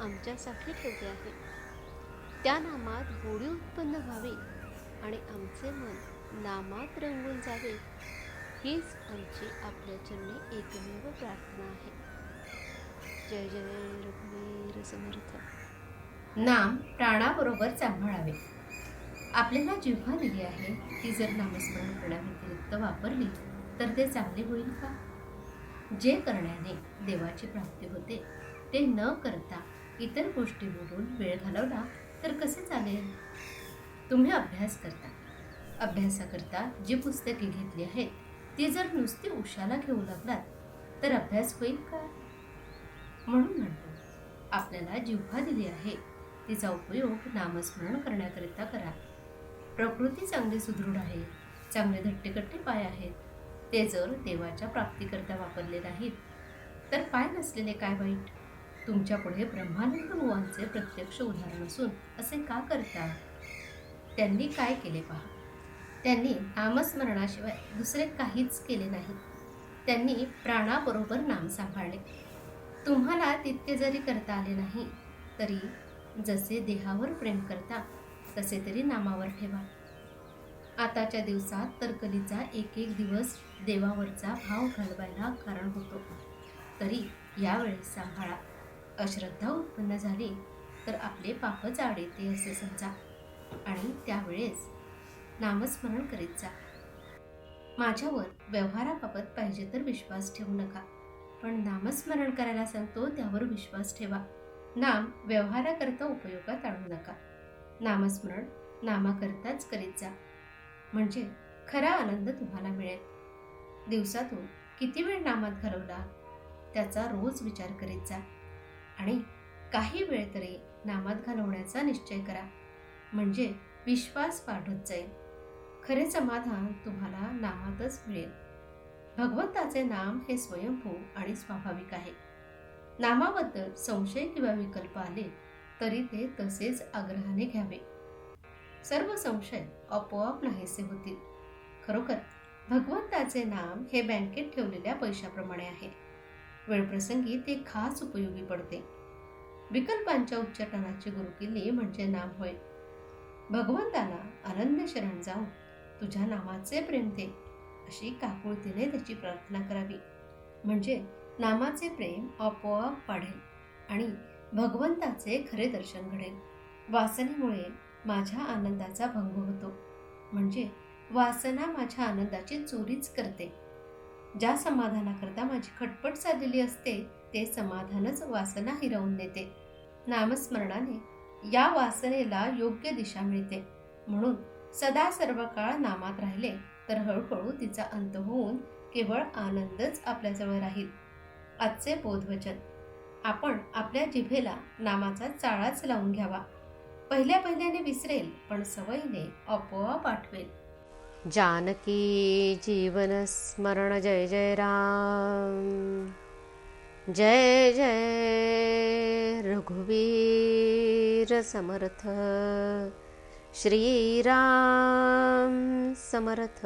आमच्यासाठी ठेवले आहे. त्या नामात गोडी उत्पन्न व्हावी आणि आमचे मन नामात रंगून जावे. हीच आमची आपल्या चरणी एकमेव प्रार्थना आहे. जय जय रघुवीर समर्थ नाम प्राणाबरोबर सांभाळावे. आपल्याला जेव्हा दिली आहे ती जर नामस्मरण करण्याव्यतिरिक्त वापरली तर ते चांगले होईल का? जे करण्याने देवाची प्राप्ती होते ते न करता इतर गोष्टी बोलून वेळ घालवला तर कसे चालेल? तुम्ही अभ्यास करता. अभ्यासाकरता जी पुस्तके घेतली आहेत ती जर नुसती उशाला घेऊ लागलात तर अभ्यास होईल का? म्हणून म्हणतो आपल्याला जिव्हा दिली आहे तिचा उपयोग नामस्मरण करण्याकरिता करा. प्रकृती चांगली सुदृढ आहे चांगले धट्टेकट्टे पाय आहेत ते जर देवाच्या प्राप्तीकरता वापरले नाहीत तर पाय नसलेले काय वाईट? तुमच्यापुढे ब्रह्मानंद बुवांचे प्रत्यक्ष उदाहरण असून असे का करता त्यांनी काय केले पहा. त्यांनी नामस्मरणाशिवाय दुसरे काहीच केले नाही. त्यांनी प्राणाबरोबर नाम सांभाळले. तुम्हाला तितके जरी करता आले नाही तरी जसे देहावर प्रेम करता तसे तरी नामावर ठेवा. आताच्या दिवसात तरकलीचा एक एक दिवस देवावरचा भाव घालवायला कारण होतो. तरी यावेळेस सांभाळा. अश्रद्धा उत्पन्न झाली तर आपले पाप जाड येते असे समजा. आणि त्यावेळेस नामस्मरण करीत जा. माझ्यावर व्यवहाराबाबत पाहिजे तर विश्वास ठेवू नका पण नामस्मरण करायला सांगतो त्यावर विश्वास ठेवा. नाम व्यवहाराकरता उपयोगात आणू नका. नामस्मरण नामाकरताच करीत जा. म्हणजे खरा आनंद तुम्हाला मिळेल. दिवसातून किती वेळ नामात घालवला त्याचा रोज विचार करीत जा. आणि काही वेळ तरी नामात घालवण्याचा निश्चय करा. म्हणजे विश्वास वाढत जाईल. खरे समाधान तुम्हाला नामातच मिळेल. भगवंताचे नाम हे स्वयंभू आणि स्वाभाविक आहे. नामाबद्दल संशय किंवा विकल्प आले तरी ते तसेच आग्रहाने घ्यावे. सर्व संशय आपोआप नाहीसे होतील. खरोखर भगवंताचे नाम हे बँकेत ठेवलेल्या पैशाप्रमाणे आहे. वेळप्रसंगी ते खास उपयोगी पडते. विकल्पांच्या उच्चाटनाची गुरुकिल्ली म्हणजे नाम होय. भगवंताला अनन्य शरण जाऊन तुझ्या नामाचे प्रेम दे अशी काकुळतीने त्याची प्रार्थना करावी. म्हणजे नामाचे प्रेम आपोआप वाढेल आणि भगवंताचे खरे दर्शन घडेल. वासनेमुळे माझ्या आनंदाचा भंग होतो. म्हणजे वासना माझ्या आनंदाची चोरीच करते. ज्या समाधानाकरता माझी खटपट चाललेली असते ते समाधानच वासना हिरवून नेते नामस्मरणाने या वासनेला योग्य दिशा मिळते. म्हणून सदा सर्व काळ नामात राहिले तर हळूहळू तिचा अंत होऊन केवळ आनंदच आपल्याजवळ राहील. आजचे बोधवचन. आपण आपल्या जिभेला नामाचा चाळाच लावून घ्यावा. पहिल्या पहिल्याने विसरेल पण सवयीने आपोआप आठवेल. जानकी जीवन स्मरण जय जय राम। जय जय रघुवीर समर्थ। श्रीराम समर्थ